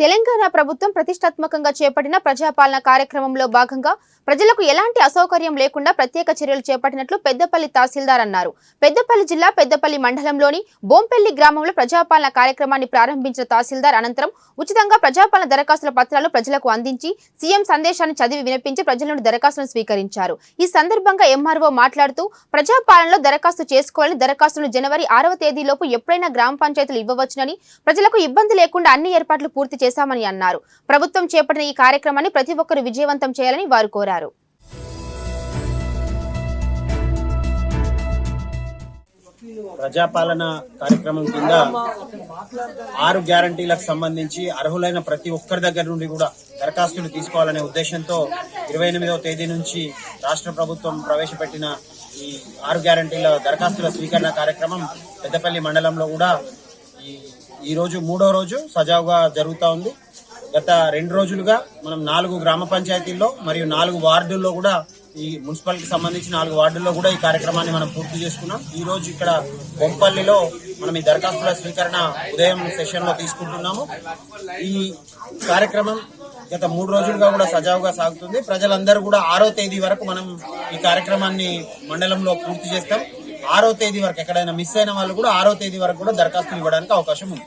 తెలంగాణ ప్రభుత్వం ప్రతిష్టాత్మకంగా చేపట్టిన ప్రజాపాలన కార్యక్రమంలో భాగంగా ప్రజలకు ఎలాంటి అసౌకర్యం లేకుండా ప్రత్యేక చర్యలు చేపట్టినట్లు పెద్దపల్లి తహసీల్దార్ అన్నారు. పెద్దపల్లి జిల్లా పెద్దపల్లి మండలంలోని బోంపల్లి గ్రామంలో ప్రజాపాలన కార్యక్రమాన్ని ప్రారంభించిన తహసీల్దార్ అనంతరం ఉచితంగా ప్రజాపాలన దరఖాస్తుల పత్రాలు ప్రజలకు అందించి సీఎం సందేశాన్ని చదివి వినిపించి ప్రజల నుండి దరఖాస్తులను స్వీకరించారు. ఈ సందర్భంగా ఎంఆర్ఓ మాట్లాడుతూ ప్రజాపాలనలో దరఖాస్తు చేసుకోవాలని దరఖాస్తులను జనవరి ఆరవ తేదీలోపు ఎప్పుడైనా గ్రామ పంచాయతీలు ఇవ్వవచ్చునని ప్రజలకు ఇబ్బంది లేకుండా అన్ని ఏర్పాట్లు పూర్తి చేశామని అన్నారు. ప్రభుత్వం చేపట్టిన ఈ కార్యక్రమాన్ని ప్రతి ఒక్కరూ విజయవంతం చేయాలని వారు కోరారు. ప్రజాపాలన కార్యక్రమం కింద ఆరు గ్యారంటీలకు సంబంధించి అర్హులైన ప్రతి ఒక్కరి దగ్గర నుండి కూడా దరఖాస్తులు తీసుకోవాలనే ఉద్దేశంతో ఇరవై ఎనిమిదవ తేదీ నుంచి రాష్ట్ర ప్రభుత్వం ప్రవేశపెట్టిన ఈ ఆరు గ్యారంటీల దరఖాస్తుల స్వీకరణ కార్యక్రమం పెద్దపల్లి మండలంలో కూడా ఈ ఈ రోజు మూడో రోజు సజావుగా జరుగుతూ ఉంది. గత రెండు రోజులుగా మనం నాలుగు గ్రామ పంచాయతీల్లో మరియు నాలుగు వార్డుల్లో కూడా ఈ మున్సిపాలిటీకి సంబంధించి నాలుగు వార్డుల్లో కూడా ఈ కార్యక్రమాన్ని మనం పూర్తి చేసుకున్నాం. ఈ రోజు ఇక్కడ బొంపల్లిలో మనం ఈ దరఖాస్తుల స్వీకరణ ఉదయం సెషన్లో తీసుకుంటున్నాము. ఈ కార్యక్రమం గత మూడు రోజులుగా కూడా సజావుగా సాగుతుంది. ప్రజలందరూ కూడా ఆరో తేదీ వరకు మనం ఈ కార్యక్రమాన్ని మండలంలో పూర్తి చేస్తాం. ఆరో తేదీ వరకు ఎక్కడైనా మిస్ అయిన వాళ్ళు కూడా ఆరో తేదీ వరకు కూడా దరఖాస్తులు ఇవ్వడానికి అవకాశం ఉంది.